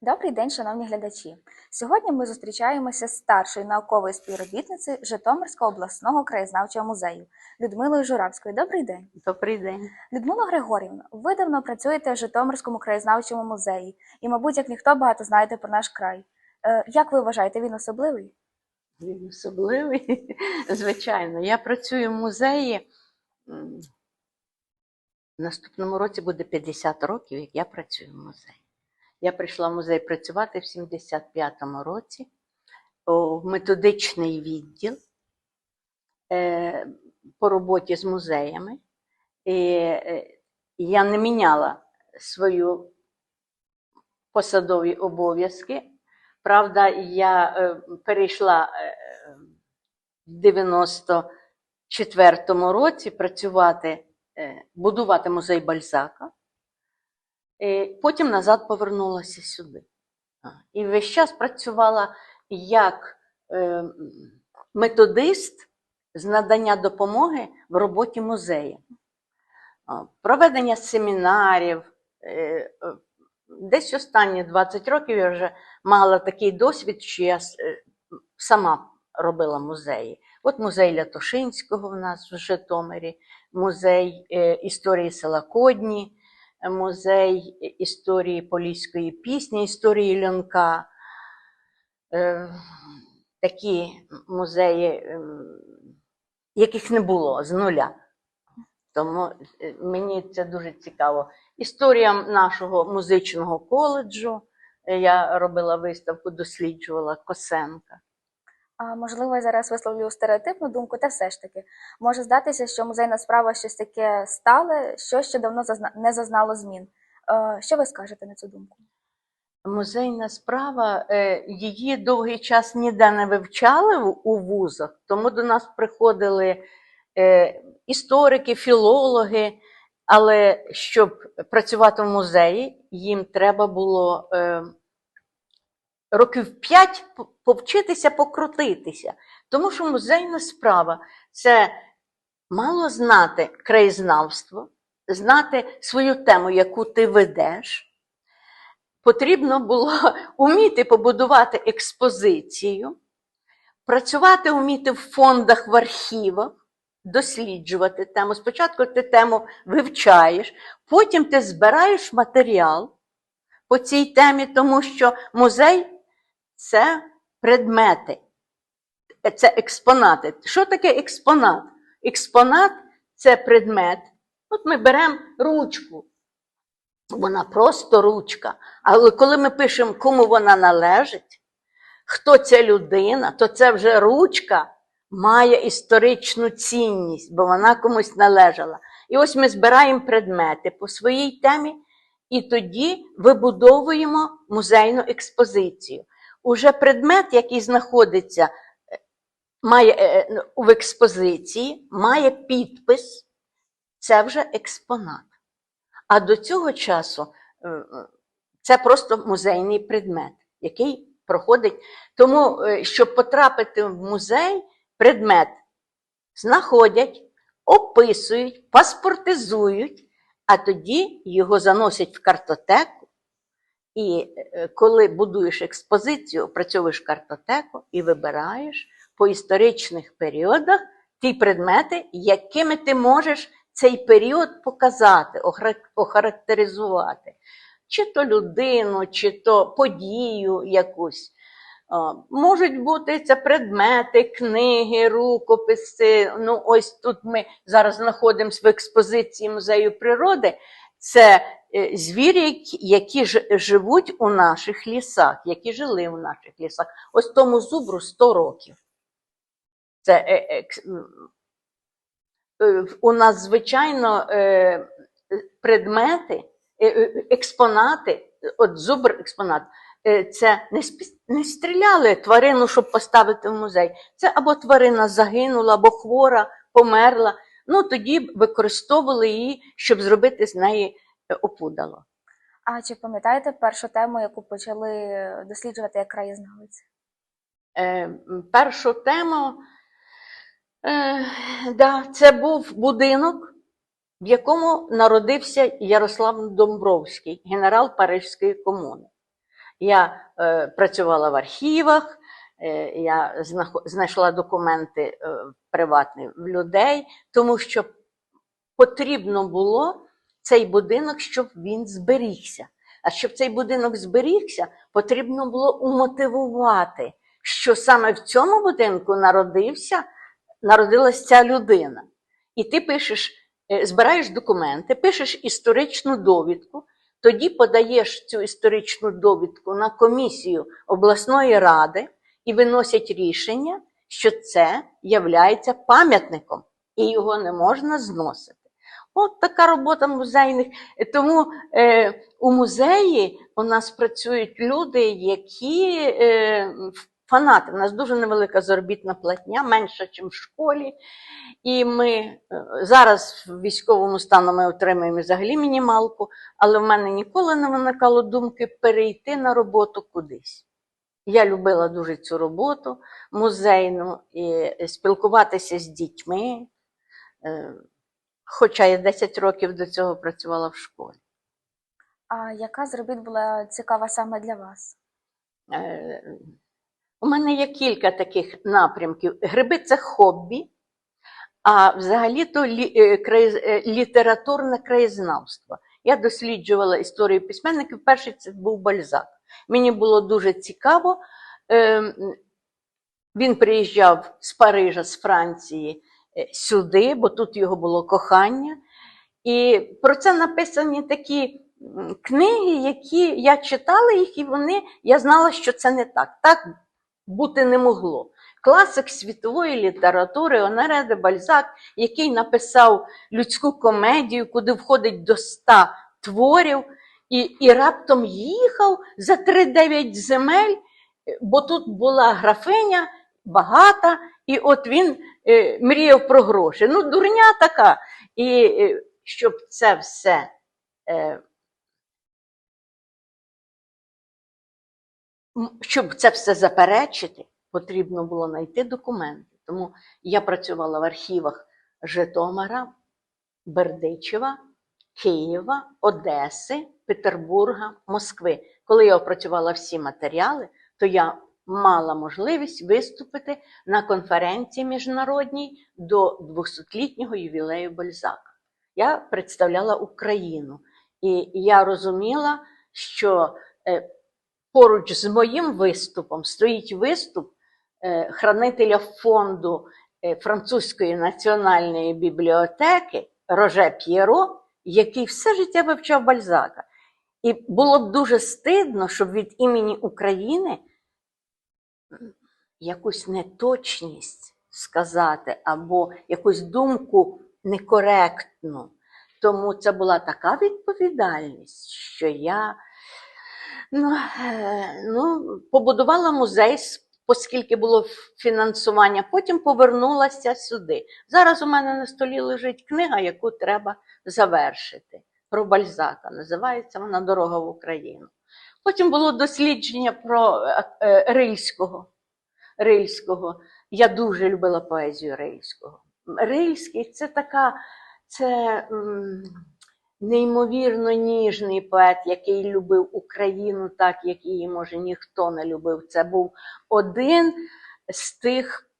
Добрий день, шановні глядачі. Сьогодні ми зустрічаємося з старшою науковою співробітницею Житомирського обласного краєзнавчого музею Людмилою Журавською. Добрий день. Добрий день. Людмила Григорівна, ви давно працюєте в Житомирському краєзнавчому музеї і, мабуть, як ніхто багато знаєте про наш край. Е, Як ви вважаєте, він особливий? Він особливий. Звичайно, я працюю в музеї. В наступному році буде 50 років, як я працюю в музеї. Я прийшла в музей працювати в 75-му році в методичний відділ е, по роботі з музеями. І е, я не міняла свою посадові обов'язки. Правда, я е, перейшла в 94-му році працювати, будувати музей Бальзака. Е, Потім назад повернулася сюди. І весь час працювала як е, методист з надання допомоги в роботі музею. Проведення семінарів. е, Десь останні 20 років я вже мала такий досвід, що я сама робила музеї. От музей Лятошинського в нас в Житомирі, музей історії села Кодні, музей історії поліської пісні, історії Льонка. Е, Такі музеї, ем, яких не було з нуля. Тому е, мені це дуже цікаво. Історія нашого музичного коледжу. Е, Я робила виставку, досліджувала Косенка. Можливо, я зараз висловлю стереотипну думку, та все ж таки може здатися, що музейна справа щось таке стале, що ще давно зазна- не зазнало змін. Е, Що ви скажете на цю думку? Музейна справа, е, її довгий час ніде не вивчали у вузах, тому до нас приходили е, історики, філологи, але щоб працювати в музеї, їм треба було років п'ять повчитися покрутитися. Тому що музейна справа це мало знати краєзнавство, знати свою тему, яку ти ведеш. Потрібно було вміти побудувати експозицію, працювати вміти в фондах, в архівах, досліджувати тему. Спочатку ти тему вивчаєш, потім ти збираєш матеріал по цій темі, тому що музей це предмети, це експонати. Що таке експонат? Експонат це предмет. От ми беремо ручку. Вона просто ручка. Але коли ми пишемо, кому вона належить, хто ця людина, то це вже ручка має історичну цінність, бо вона комусь належала. І ось ми збираємо предмети по своїй темі, і тоді вибудовуємо музейну експозицію. Уже предмет, який знаходиться е, має, е, е, в експозиції, має підпис, це вже експонат. А до цього часу це просто музейний предмет, який проходить. Тому, щоб потрапити в музей, предмет знаходять, описують, паспортизують, а тоді його заносять в картотеку. І е, коли будуєш експозицію, опрацьовуєш картотеку і вибираєш по історичних періодах ті предмети, якими ти можеш цей період показати, охарактеризувати. Чи то людину, чи то подію якусь. Можуть бути це предмети, книги, рукописи. Ну, ось тут ми зараз знаходимося в експозиції музею природи. Це е, звірі, які- живуть у наших лісах, які жили у наших лісах. Ось тому зубру 100 років. Це е, е, у нас, звичайно, предмети, експонати, от зубр експонат, це не, не стріляли тварину, щоб поставити в музей. Це або тварина загинула, або хвора, померла. Ну тоді використовували її, щоб зробити з неї е, опудало. А чи пам'ятаєте першу тему, яку почали досліджувати як краєзнавець? Е, першу тему, е, да, це був будинок, в якому народився Ярослав Домбровський, генерал Парижської комуни. Я е, працювала в архівах, я знайшла документи е, приватні в людей, тому що потрібно було цей будинок, щоб він зберігся. А щоб цей будинок зберігся, потрібно було умотивувати, що саме в цьому будинку народився, народилась ця людина. І ти пишеш, е, збираєш документи, пишеш історичну довідку, тоді подаєш цю історичну довідку на комісію обласної ради і виносять рішення, що це являється пам'ятником, і його не можна зносити. От така робота музейних. Тому е, у музеї у нас працюють люди, які е, фанати. У нас дуже невелика заробітна платня, менша, ніж в школі. І ми е, зараз в військовому стану ми отримуємо взагалі мінімалку, але в мене ніколи не виникало думки перейти на роботу кудись. Я любила дуже цю роботу музейну і спілкуватися з дітьми. Е, Хоча я 10 років до цього працювала в школі. А яка з робіт була цікава саме для вас? Е, У мене є кілька таких напрямків. Гриби це хобі, а взагалі-то лі- е, краєз- е, літературне краєзнавство. Я досліджувала історію письменників. Перший це був Бальзак. Мені було дуже цікаво. Ем, Він приїжджав з Парижа, з Франції е, сюди, бо тут його було кохання. І про це написані такі книги, які я читала їх, і вони, я знала, що це не так. Так бути не могло. Класик світової літератури Оноре де Бальзак, який написав людську комедію, куди входить до ста творів, і, і раптом їхав за 3-9 земель, е, бо тут була графиня багата, і от він е, мріяв про гроші. Ну, дурня така. І е, щоб це все е, щоб це все заперечити, потрібно було знайти документи. Тому я працювала в архівах Житомира, Бердичева, Києва, Одеси, Петербурга, Москви. Коли я опрацювала всі матеріали, то я мала можливість виступити на конференції міжнародній до 200-літнього ювілею Бальзака. Я представляла Україну, і я розуміла, що е, поруч з моїм виступом стоїть виступ е, хранителя фонду е, французької національної бібліотеки Роже П'єро, який все життя вивчав Бальзака. І було б дуже стидно, щоб від імені України якусь неточність сказати або якусь думку некоректну. Тому це була така відповідальність, що я ну, е, ну, побудувала музей, оскільки було фінансування, потім повернулася сюди. Зараз у мене на столі лежить книга, яку треба завершити. Про Бальзака. Називається вона Дорога в Україну. Потім було дослідження про е, е, Рильського. Рильського. Я дуже любила поезію Рильського. Рильський це така, це неймовірно ніжний поет, який любив Україну так, як її, може, ніхто не любив. Це був один з тих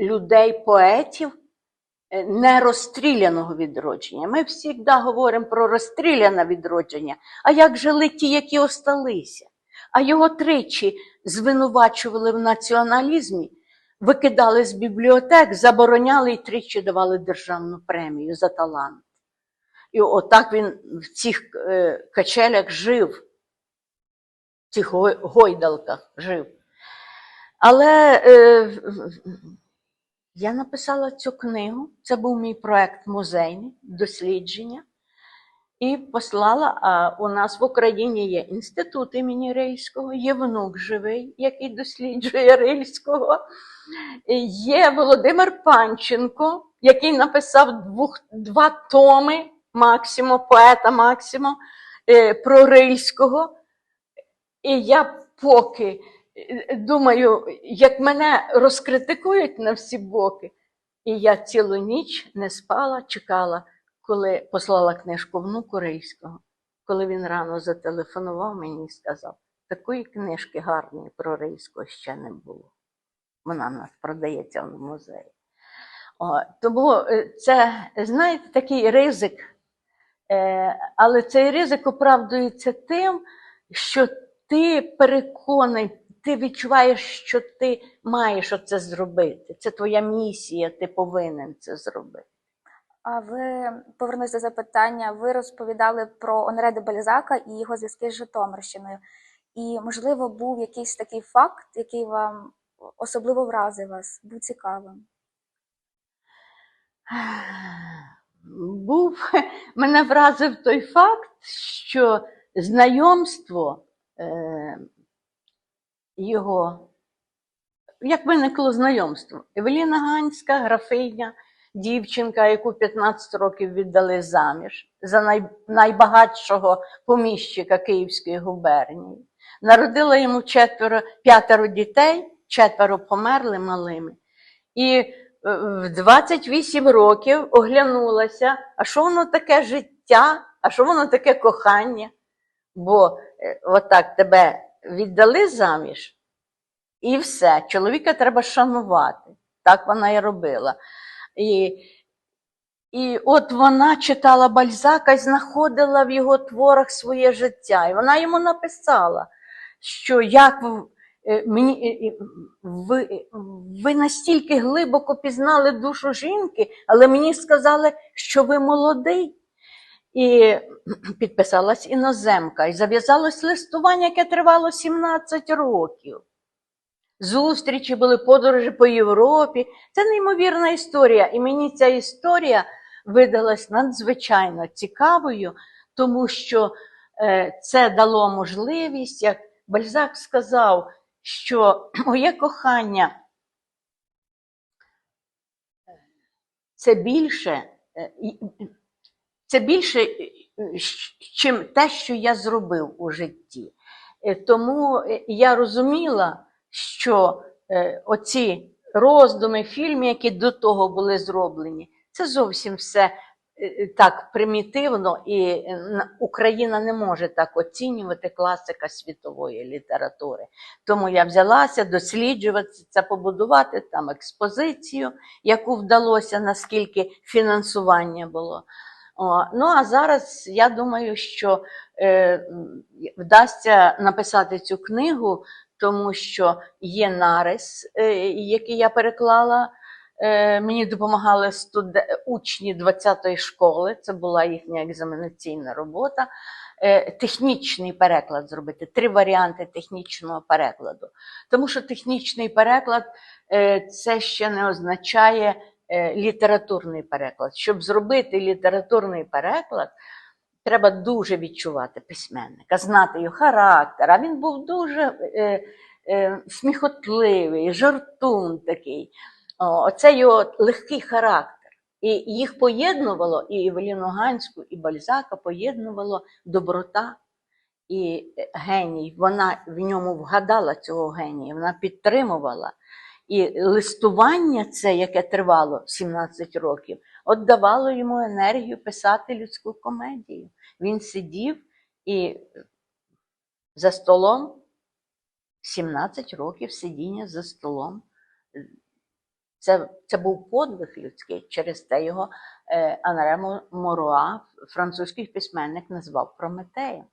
людей-поетів нерозстріляного відродження. Ми завжди говоримо про розстріляне відродження. А як жили ті, які осталися? А його тричі звинувачували в націоналізмі, викидали з бібліотек, забороняли і тричі давали державну премію за талант. І отак він в цих е, качелях жив, в цих гойдалках жив. Але е, я написала цю книгу, це був мій проект музейний, дослідження, і послала. А у нас в Україні є інститут імені Рильського, є внук живий, який досліджує Рильського. Є Володимир Панченко, який написав двох, два томи Максимо, поета Максимо е, про Рильського. І я поки думаю, як мене розкритикують на всі боки, і я цілу ніч не спала, чекала, коли послала книжку внуку Рильського, коли він рано зателефонував мені і сказав: такої книжки гарної про Рильського ще не було. Вона в нас продається в музеї. О, тому е, це, знаєте, такий ризик. Е, але цей ризик оправдується тим, що ти переконаний, ти відчуваєш, що ти маєш оце зробити. Це твоя місія, ти повинен це зробити. А ви повернусь до запитання. Ви розповідали про Онре де Бальзака і його зв'язки з Житомирщиною. І, можливо, був якийсь такий факт, який вам особливо вразив вас, був цікавим. Був, мене вразив той факт, що знайомство е, його, як виникло знайомство? Евеліна Ганська, графиня, дівчинка, яку 15 років віддали заміж за най, найбагатшого поміщика Київської губернії. Народила йому четверо, п'ятеро дітей, четверо померли малими. І е, в 28 років оглянулася, а що воно таке життя, а що воно таке кохання? Бо е, отак тебе віддали заміж, і все, чоловіка треба шанувати. Так вона і робила. І, і от вона читала Бальзака і знаходила в його творах своє життя. І вона йому написала, що як е, мені, е, е, ви, ви настільки глибоко пізнали душу жінки, але мені сказали, що ви молодий. І підписалась іноземка, і зав'язалось листування, яке тривало 17 років. Зустрічі були подорожі по Європі. Це неймовірна історія. І мені ця історія видалась надзвичайно цікавою, тому що е, це дало можливість, як Бальзак сказав, що моє кохання це більше, е, це більше, е, чим те, що я зробив у житті. Е, Тому е, я розуміла, що оці роздуми, фільми, які до того були зроблені, це зовсім все так примітивно, і Україна не може так оцінювати класика світової літератури. Тому я взялася досліджувати це, побудувати там експозицію, яку вдалося, наскільки фінансування було. Ну а зараз я думаю, що е, вдасться написати цю книгу, тому що є нарис, е, який я переклала. Е, мені допомагали студе... учні 20-ї школи, це була їхня екзаменаційна робота. Технічний переклад зробити, три варіанти технічного перекладу. Тому що технічний переклад це ще не означає літературний переклад. Щоб зробити літературний переклад, треба дуже відчувати письменника, знати його характер. А він був дуже е, е, сміхотливий, жартун такий. О, Оце його легкий характер. І їх поєднувало, і Евеліну Ганську, і Бальзака поєднувало доброта і е, геній. Вона в ньому вгадала цього генія, вона підтримувала. І листування, це, яке тривало 17 років, от давало йому енергію писати людську комедію. Він сидів і за столом 17 років сидіння за столом. Це, це був подвиг людський. Через те його е, Анре Моруа, французький письменник, назвав Прометеєм.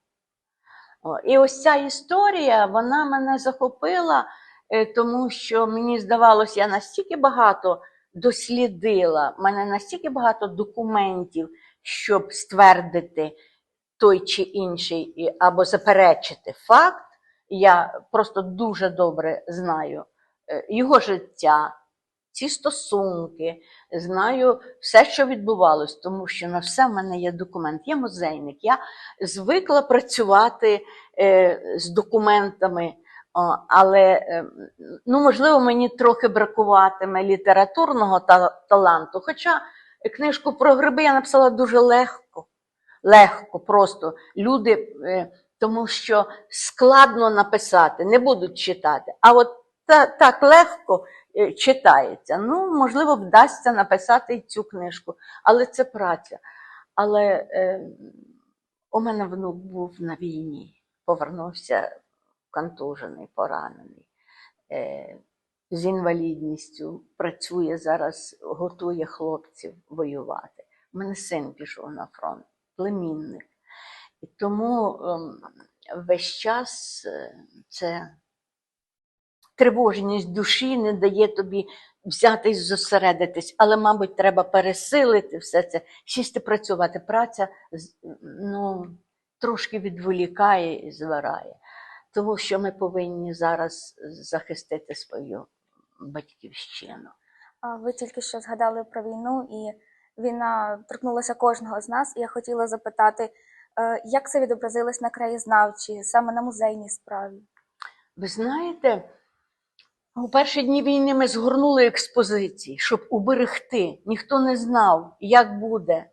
О, і ось ця історія, вона мене захопила, тому що мені здавалося, я настільки багато дослідила, в мене настільки багато документів, щоб ствердити той чи інший або заперечити факт. Я просто дуже добре знаю е, його життя, ці стосунки, знаю все, що відбувалось, тому що на все в мене є документ. Я музейник. Я звикла працювати е, з документами, але е, ну, можливо, мені трохи бракуватиме літературного та- таланту. Хоча книжку про гриби я написала дуже легко. Легко, просто люди, е, тому що складно написати, не будуть читати. А от та, так легко е, читається. Ну, можливо, вдасться написати і цю книжку, але це праця. Але е, у мене внук був на війні, повернувся контужений, поранений, е, з інвалідністю, працює зараз, готує хлопців воювати. У мене син пішов на фронт, племінник. І тому ем, весь час е, це тривожність душі не дає тобі взятись, зосередитись, але, мабуть, треба пересилити все це, сісти працювати. Праця ну, трошки відволікає і звирає. Тому що ми повинні зараз захистити свою батьківщину. Ви тільки що згадали про війну, і війна торкнулася кожного з нас. І я хотіла запитати, е, як це відобразилось на краєзнавчій, саме на музейній справі? Ви знаєте, у перші дні війни ми згорнули експозиції, щоб уберегти. Ніхто не знав, як буде,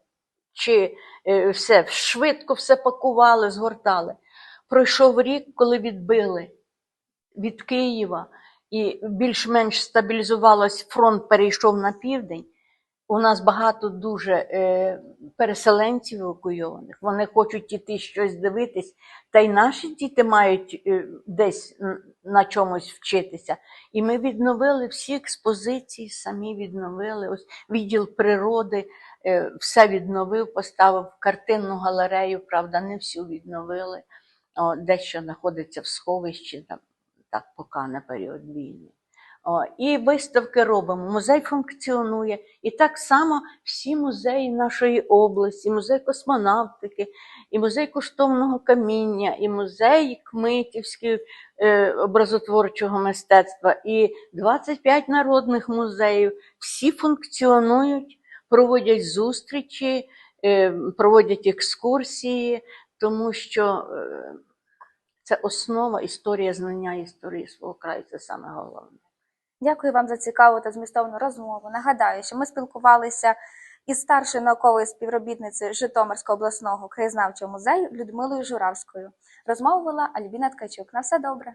чи е, все швидко все пакували, згортали. Пройшов рік, коли відбили від Києва, і більш-менш стабілізувалось, фронт перейшов на південь. У нас багато дуже е, переселенців евакуйованих. Вони хочуть іти щось дивитись, та й наші діти мають е, десь на чомусь вчитися. І ми відновили всі експозиції, самі відновили. Ось відділ природи е, все відновив, поставив картинну галерею, правда, не всю відновили. Дещо знаходиться в сховищі, там, так, поки на період війни. О, і виставки робимо. Музей функціонує. І так само всі музеї нашої області, музей космонавтики, і музей коштовного каміння, і музей Кмитівський е, образотворчого мистецтва, і 25 народних музеїв. Всі функціонують, проводять зустрічі, е, проводять екскурсії, тому що е, це основа історія знання історії свого краю, це саме головне. Дякую вам за цікаву та змістовну розмову. Нагадаю, що ми спілкувалися із старшою науковою співробітницею Житомирського обласного краєзнавчого музею Людмилою Журавською. Розмову вела Альбіна Ткачук. На все добре.